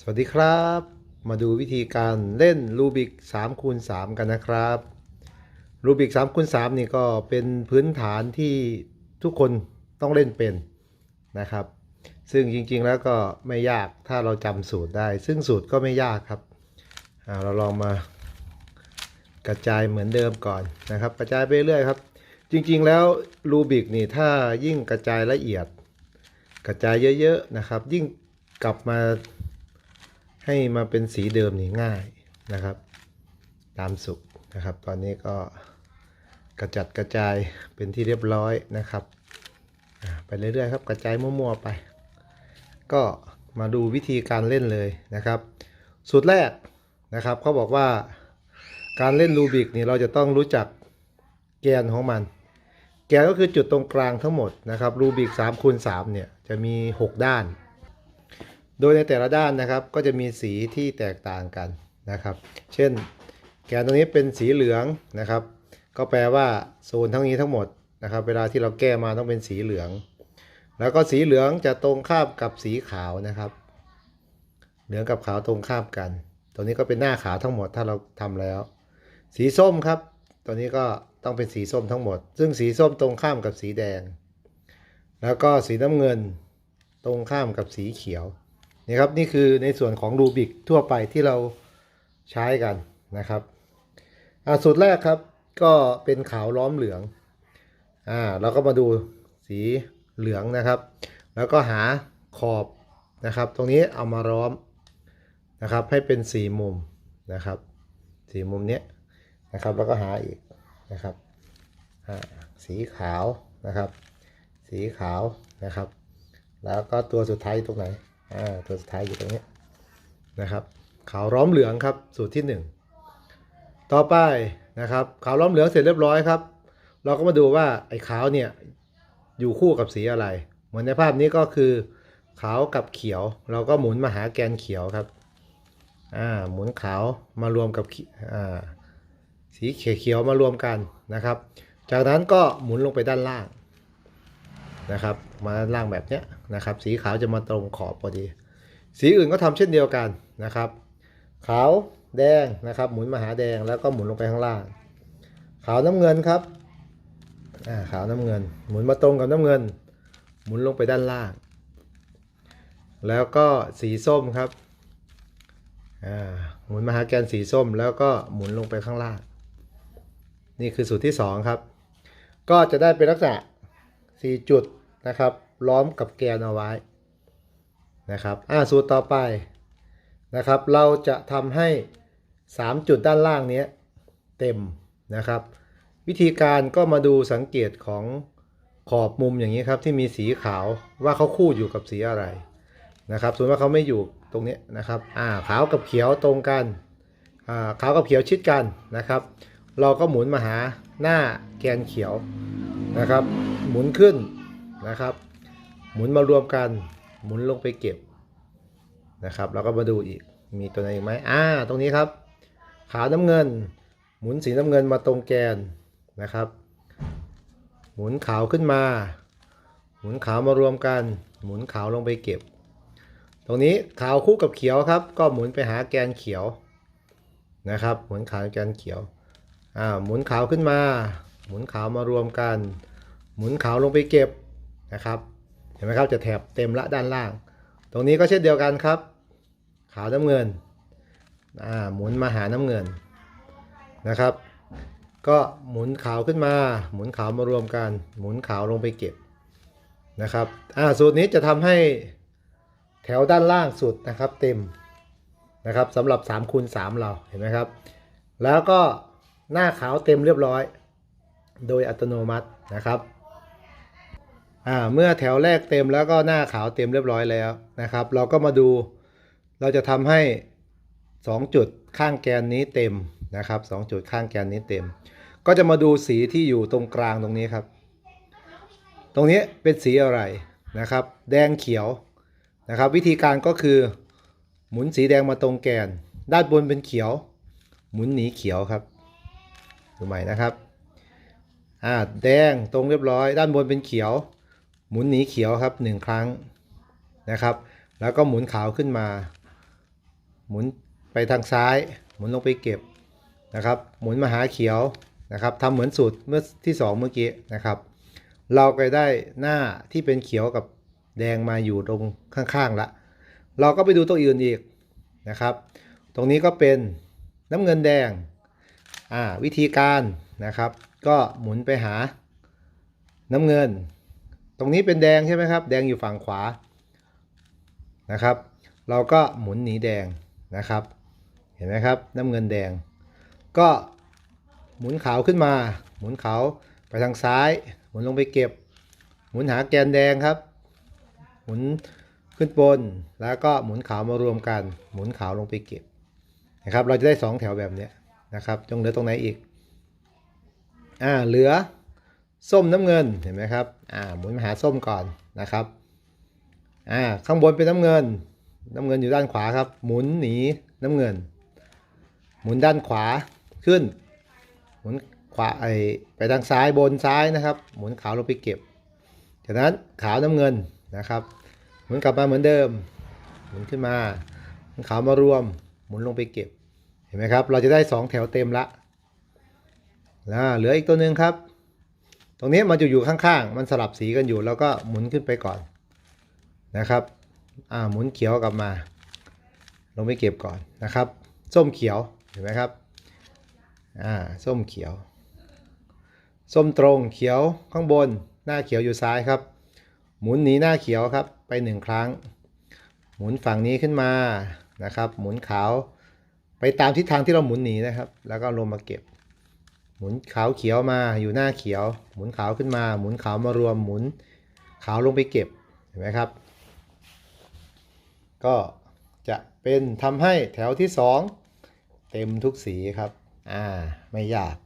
สวัสดีครับ มาดูวิธีการเล่นรูบิก3คูณ3กันนะครับรูบิก3คูณ3นี่ก็เป็นพื้นฐานที่ทุกคนต้องเล่นเป็นนะครับ ซึ่งจริงๆแล้วก็ไม่ยากถ้าเราจำสูตรได้ ซึ่งสูตรก็ไม่ยากครับเราลองมากระจายเหมือนเดิมก่อนนะครับ กระจายไปเรื่อยครับ จริงๆแล้วรูบิกนี่ถ้ายิ่งกระจายละเอียด กระจายเยอะๆนะครับ ยิ่งกลับมา ให้มาเป็นสีเดิมนี่ง่ายนะครับ ตามสุขนะครับ ตอนนี้ก็กระจัดกระจายเป็นที่เรียบร้อยนะครับ ไปเรื่อยๆครับ กระจายมั่วๆไป ก็มาดูวิธีการเล่นเลยนะครับ สูตรแรกนะครับเขาบอกว่าการเล่นรูบิกนี่เราจะต้องรู้จักแกนของมัน แกนก็คือจุดตรงกลางทั้งหมดนะครับรูบิก3คูณ3เนี่ยจะมี 6 ด้าน โดยในแต่ละด้านนะครับก็จะมีสีที่แตกต่างกันนะครับ เช่น แกนตรงนี้เป็นสีเหลืองนะครับ ก็แปลว่าโซนทั้งนี้ทั้งหมดนะครับ เวลาที่เราแก้มาต้องเป็นสีเหลือง แล้วก็สีเหลืองจะตรงข้ามกับสีขาวนะครับ เหลืองกับขาวตรงข้ามกัน ตัวนี้ก็เป็นหน้าขาวทั้งหมดถ้าเราทำแล้ว สีส้มครับ ตัวนี้ก็ต้องเป็นสีส้มทั้งหมด ซึ่งสีส้มตรงข้ามกับสีแดง แล้วก็สีน้ำเงิน ตรงข้ามกับสีเขียว นี่ครับนี่คือในส่วนของรูบิกทั่วไปที่เราใช้กันนะครับอ่าสูตรแรกครับก็เป็นขาวล้อมเหลืองอ่าเราก็มาดูสีเหลืองนะครับ แล้วก็หาขอบนะครับ ตรงนี้เอามาล้อมนะครับ ให้เป็นสีมุมนะครับสีมุมเนี้ยนะครับแล้วก็หาอีกนะครับสีขาวนะครับ สีขาวนะครับ แล้วก็ตัวสุดท้ายตรงไหน ตัวสุดท้ายอยู่ตรงนี้นะครับ ขาวล้อมเหลืองครับสูตรที่ 1 ต่อไปนะครับขาวล้อมเหลืองเสร็จเรียบร้อยครับ เราก็มาดูว่าไอ้ขาวเนี่ยอยู่คู่กับสีอะไร เหมือนในภาพนี้ก็คือขาวกับเขียว เราก็หมุนมาหาแกนเขียวครับอ่าหมุนขาวมารวมกับขีอ่าสีเขียวมารวมกันนะครับ จากนั้นก็หมุนลงไปด้านล่าง นะครับ มาล่างแบบเนี้ยนะครับ สีขาวจะมาตรงขอบพอดี สีอื่นก็ทำเช่นเดียวกันนะครับ ขาวแดงนะครับ หมุนมาหาแดงแล้วก็หมุนลงไปข้างล่าง ขาวน้ำเงินครับอ่าขาวน้ำเงิน หมุนมาตรงกับน้ำเงิน หมุนลงไปด้านล่าง แล้วก็สีส้มครับอ่าหมุนมาหาแกนสีส้มแล้วก็หมุนลงไปข้างล่าง นี่คือสูตรที่สองครับ ก็จะได้เป็นลักษณะ สี่จุดนะครับ ล้อมกับแกนเอาไว้นะครับอ่าสูตรต่อไปนะครับ เราจะทำให้ 3 จุดด้านล่างนี้เต็มนะครับ วิธีการก็มาดูสังเกตของขอบมุมอย่างนี้ครับที่มีสีขาวว่าเขาคู่อยู่กับสีอะไรนะครับส่วนว่าเขาไม่อยู่ตรงนี้นะครับอ่าขาวกับเขียวตรงกันอ่าขาวกับเขียวชิดกันนะครับ เราก็หมุนมาหาหน้าแกนเขียวนะครับ หมุนขึ้นนะครับ หมุนมารวมกัน หมุนลงไปเก็บนะครับเราก็มาดูอีก มีตัวไหนอีกไหมอ่า ตรงนี้ครับ ขาวน้ำเงิน หมุนสีน้ำเงินมาตรงแกนนะครับ หมุนขาวขึ้นมา หมุนขาวมารวมกัน หมุนขาวลงไปเก็บ ตรงนี้ขาวคู่กับเขียวครับ ก็หมุนไปหาแกนเขียวนะครับ หมุนขาวแกนเขียว อ่า หมุนขาวขึ้นมา หมุนขาวมารวมกัน หมุนขาวลงไปเก็บนะครับ เห็นไหมครับจะแถบเต็มละด้านล่าง ตรงนี้ก็เช่นเดียวกันครับ ขาวน้ำเงินอ่าหมุนมาหาน้ำเงินนะครับ ก็หมุนขาวขึ้นมา หมุนขาวมารวมกัน หมุนขาวลงไปเก็บนะครับอ่าสูตรนี้จะทำให้แถวด้านล่างสุดนะครับเต็มนะครับสำหรับ3คูณ3เราเห็นไหมครับ แล้วก็หน้าขาวเต็มเรียบร้อย โดยอัตโนมัตินะครับ อ่าเมื่อแถวแรกเต็มแล้วก็หน้าขาวเต็มเรียบร้อยแล้วนะครับ เราก็มาดูเราจะทำให้ 2 จุดข้างแกนนี้เต็มนะครับ2จุดข้างแกนนี้เต็ม ก็จะมาดูสีที่อยู่ตรงกลางตรงนี้ครับ ตรงนี้เป็นสีอะไรนะครับ แดงเขียวนะครับ วิธีการก็คือหมุนสีแดงมาตรงแกน ด้านบนเป็นเขียว หมุนหนีเขียวครับดูใหม่นะครับอ่าแดงตรงเรียบร้อย ด้านบนเป็นเขียว หมุนหนีเขียวครับหนึ่งครั้งนะครับ แล้วก็หมุนขาวขึ้นมา หมุนไปทางซ้าย หมุนลงไปเก็บนะครับ หมุนมาหาเขียวนะครับทำเหมือนสูตรเมื่อที่สองเมื่อกี้นะครับ เราก็ได้หน้าที่เป็นเขียวกับแดงมาอยู่ตรงข้างๆละเราก็ไปดูตัวอื่นอีกนะครับ ตรงนี้ก็เป็นน้ำเงินแดงอ่าวิธีการนะครับ ก็หมุนไปหาน้ำเงิน รงนี้เป็นแดงใช่ไหมครับ แดงอยู่ฝั่งขวานะครับ เราก็หมุนหนีแดงนะครับ เห็นไหมครับ น้ำเงินแดง ก็หมุนขาวขึ้นมา หมุนขาวไปทางซ้าย หมุนลงไปเก็บ หมุนหาแกนแดงครับ หมุนขึ้นบนแล้วก็หมุนขาวมารวมกัน หมุนขาวลงไปเก็บนะครับ เราจะได้สองแถวแบบนี้นะครับจงเหลือตรงไหนอีก อ่าเหลือ ส้มน้ำเงินเห็นไหมครับอ่าหมุนมาหาส้มก่อนนะครับอ่าข้างบนเป็นน้ำเงิน น้ำเงินอยู่ด้านขวาครับ หมุนหนีน้ำเงิน หมุนด้านขวาขึ้น หมุนขวาไอไปทางซ้ายบนซ้ายนะครับ หมุนขาวลงไปเก็บ จากนั้นขาวน้ำเงินนะครับ หมุนกลับมาเหมือนเดิม หมุนขึ้นมาขาวมารวม หมุนลงไปเก็บ เห็นไหมครับ เราจะได้ 2 แถวเต็มละแล้วเหลืออีกตัวหนึ่งครับ ตรงนี้มันจะอยู่ข้างๆ มันสลับสีกันอยู่ แล้วก็หมุนขึ้นไปก่อนนะครับ อ่าหมุนเขียวกลับมา ลงไปเก็บก่อนนะครับ ส้มเขียวเห็นไหมครับ อ่าส้มเขียว ส้มตรงเขียวข้างบน หน้าเขียวอยู่ซ้ายครับ หมุนหนีหน้าเขียวครับ ไปหนึ่งครั้ง หมุนฝั่งนี้ขึ้นมานะครับ หมุนขาว ไปตามทิศทางที่เราหมุนหนีนะครับ แล้วก็ลงมาเก็บ หมุนขาวเขียวมาอยู่หน้าเขียว หมุนขาวขึ้นมา หมุนขาวมารวมหมุนขาวลงไปเก็บเห็นไหมครับ ก็จะเป็นทำให้แถวที่สองเต็มทุกสีครับอ่าไม่ยาก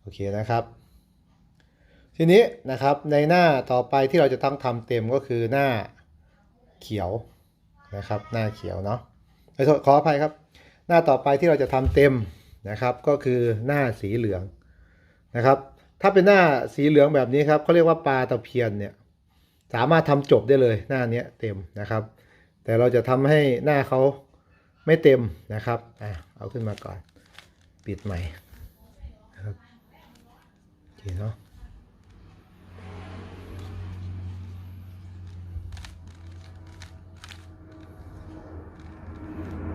โอเคนะครับ ทีนี้นะครับในหน้าต่อไปที่เราจะต้องทำเต็มก็คือหน้าเขียวนะครับ หน้าเขียวเนาะขอโทษขออภัยครับ หน้าต่อไปที่เราจะทำเต็ม นะครับ ก็คือหน้าสีเหลืองนะครับ ถ้าเป็นหน้าสีเหลืองแบบนี้ครับเขาเรียกว่าปลาตะเพียนเนี่ยสามารถทำจบได้เลยหน้าเนี้ยเต็มนะครับ แต่เราจะทำให้หน้าเขาไม่เต็มนะครับอะเอาขึ้นมาก่อน ปิดใหม่นะครับโอเคเนาะ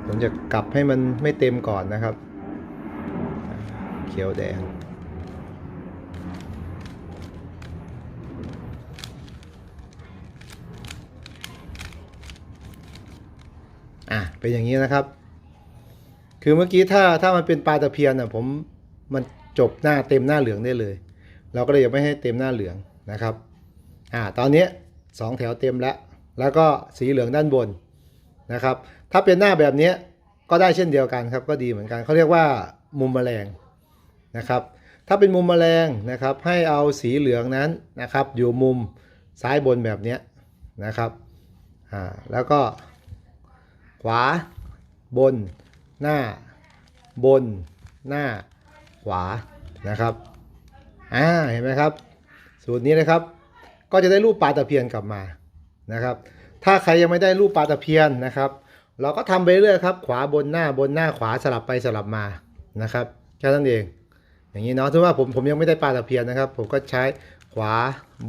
ผมจะกลับให้มันไม่เต็มก่อนนะครับ เขียวแดงอะเป็นอย่างนี้นะครับ คือเมื่อกี้ถ้าถ้ามันเป็นปลาตะเพียนอะผมมันจบหน้าเต็มหน้าเหลืองได้เลย เราก็เลยยังไม่ให้เต็มหน้าเหลืองนะครับอ่าตอนนี้สองแถวเต็มแล้ว แล้วก็สีเหลืองด้านบนนะครับ ถ้าเป็นหน้าแบบนี้ก็ได้เช่นเดียวกันครับก็ดีเหมือนกันเขาเรียกว่ามุมแมลง นะครับ ถ้าเป็นมุมแมลงนะครับให้เอาสีเหลืองนั้นนะครับอยู่มุมซ้ายบนแบบนี้นะครับอ่าแล้วก็ขวาบนหน้าบนหน้าขวานะครับอ่าเห็นไหมครับ สูตรนี้นะครับ ก็จะได้รูปปลาตะเพียนกลับมานะครับ ถ้าใครยังไม่ได้รูปปลาตะเพียนนะครับ เราก็ทำไปเรื่อยครับ ขวาบนหน้าบนหน้าขวาสลับไปสลับมานะครับแค่นั้นเอง อย่างนี้เนาะถือว่าผมผมยังไม่ได้ปลาตะเพียนนะครับ ผมก็ใช้ขวา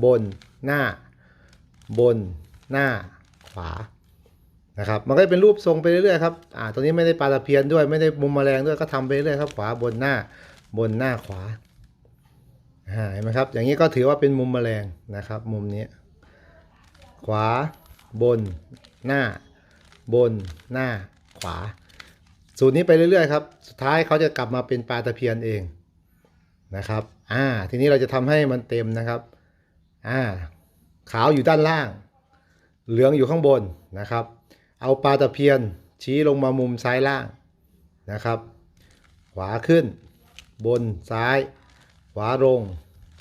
บนหน้า บนหน้าขวานะครับ มันก็จะเป็นรูปทรงไปเรื่อยๆครับอ่าตัวนี้ไม่ได้ปลาตะเพียนด้วยไม่ได้มุมแมลงด้วยก็ทำไปเรื่อยครับ ขวาบนหน้า บนหน้าขวาเห็นไหมครับ อย่างนี้ก็ถือว่าเป็นมุมแมลงนะครับ มุมนี้ขวาบนหน้า บนหน้าขวา สูตรนี้ไปเรื่อยๆครับ สุดท้ายเขาจะกลับมาเป็นปลาตะเพียนเอง นะครับอ่าทีนี้เราจะทำให้มันเต็มนะครับอ่าขาวอยู่ด้านล่าง เหลืองอยู่ข้างบนนะครับ เอาปลาตะเพียนชี้ลงมามุมซ้ายล่างนะครับ ขวาขึ้น บนซ้าย ขวาลง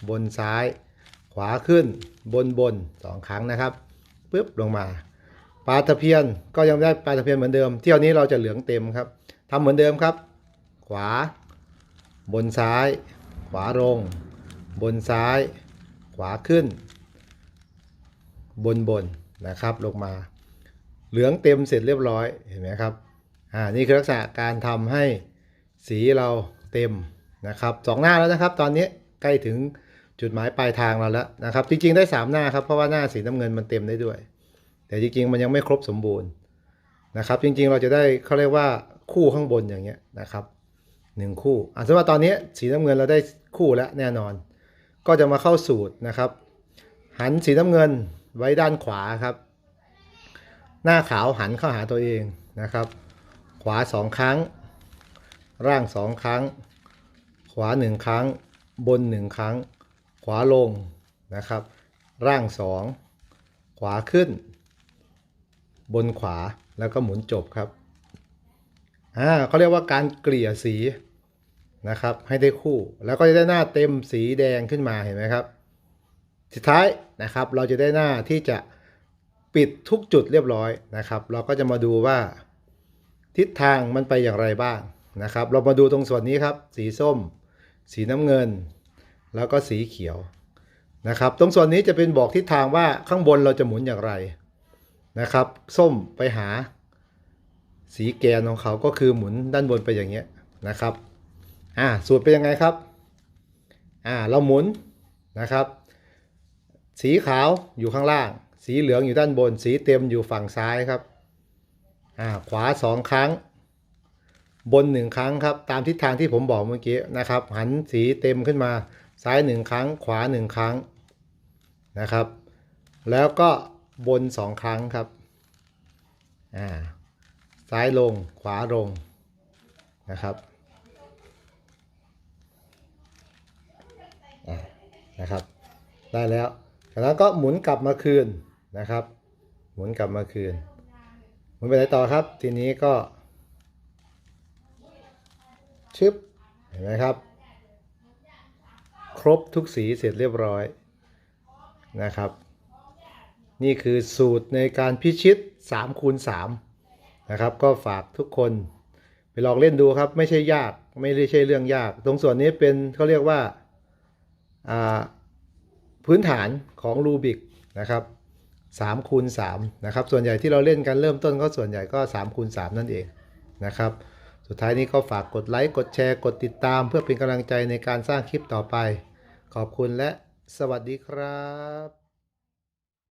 บนซ้าย ขวาขึ้น บนบนสองครั้งนะครับปึ๊บลงมาปลาตะเพียนก็ยังได้ปลาตะเพียนเหมือนเดิม เที่ยวนี้เราจะเหลืองเต็มครับทำเหมือนเดิมครับ ขวา บนซ้าย ขวาลง บนซ้าย ขวาขึ้น บนบนนะครับลงมา เหลืองเต็มเสร็จเรียบร้อยเห็นไหมครับอ่านี่คือลักษณะการทำให้สีเราเต็มนะครับสองหน้าแล้วนะครับ ตอนนี้ใกล้ถึงจุดหมายปลายทางเราแล้วนะครับจริงๆได้สามหน้าครับเพราะว่าหน้าสีน้ำเงินมันเต็มได้ด้วย แต่จริงๆมันยังไม่ครบสมบูรณ์นะครับ จริงๆเราจะได้เขาเรียกว่าคู่ข้างบนอย่างเงี้ยนะครับ หนึ่งคู่อะสมมติว่าตอนนี้สีน้ำเงินเราได้คู่แล้วแน่นอน ก็จะมาเข้าสูตรนะครับ หันสีน้ำเงินไว้ด้านขวาครับ หน้าขาวหันเข้าหาตัวเองนะครับ ขวาสองครั้ง ร่างสองครั้ง ขวาหนึ่งครั้ง บนหนึ่งครั้ง ขวาลงนะครับ ร่างสองขวาขึ้น บนขวาแล้วก็หมุนจบครับ อ่าเขาเรียกว่าการเกลี่ยสีนะครับ ให้ได้คู่ แล้วก็จะได้หน้าเต็มสีแดงขึ้นมาเห็นไหมครับ สุดท้ายนะครับ เราจะได้หน้าที่จะปิดทุกจุดเรียบร้อยนะครับ เราก็จะมาดูว่าทิศทางมันไปอย่างไรบ้างนะครับ เรามาดูตรงส่วนนี้ครับ สีส้ม สีน้ำเงิน แล้วก็สีเขียวนะครับ ตรงส่วนนี้จะเป็นบอกทิศทางว่าข้างบนเราจะหมุนอย่างไรนะครับ ส้มไปหา สีแกนของเขาก็คือหมุนด้านบนไปอย่างเงี้ยนะครับอ่าสูตรเป็นยังไงครับอ่าเราหมุนนะครับ สีขาวอยู่ข้างล่าง สีเหลืองอยู่ด้านบน สีเต็มอยู่ฝั่งซ้ายครับอ่าขวาสองครั้ง บนหนึ่งครั้งครับ ตามทิศทางที่ผมบอกเมื่อกี้นะครับ หันสีเต็มขึ้นมาซ้ายหนึ่งครั้ง ขวาหนึ่งครั้งนะครับ แล้วก็บนสองครั้งครับอ่า ซ้ายลงขวาลงนะครับนะครับ ได้แล้วจากนั้นก็หมุนกลับมาคืนนะครับ หมุนกลับมาคืน หมุนไปไหนต่อครับ ทีนี้ก็ชึบเห็นไหมครับ ครบทุกสีเสร็จเรียบร้อยนะครับ นี่คือสูตรในการพิชิต3คูณ3 นะครับ ก็ฝากทุกคนไปลองเล่นดูครับ ไม่ใช่ยากไม่ได้ใช่เรื่องยาก ตรงส่วนนี้เป็นเขาเรียกว่าอ่าพื้นฐานของรูบิกนะครับ3คูณ3นะครับ ส่วนใหญ่ที่เราเล่นกันเริ่มต้นก็ส่วนใหญ่ก็3คูณ3นั่นเองนะครับ สุดท้ายนี้ก็ฝากกดไลค์ กดแชร์ กดติดตาม เพื่อเป็นกำลังใจในการสร้างคลิปต่อไป ขอบคุณและสวัสดีครับ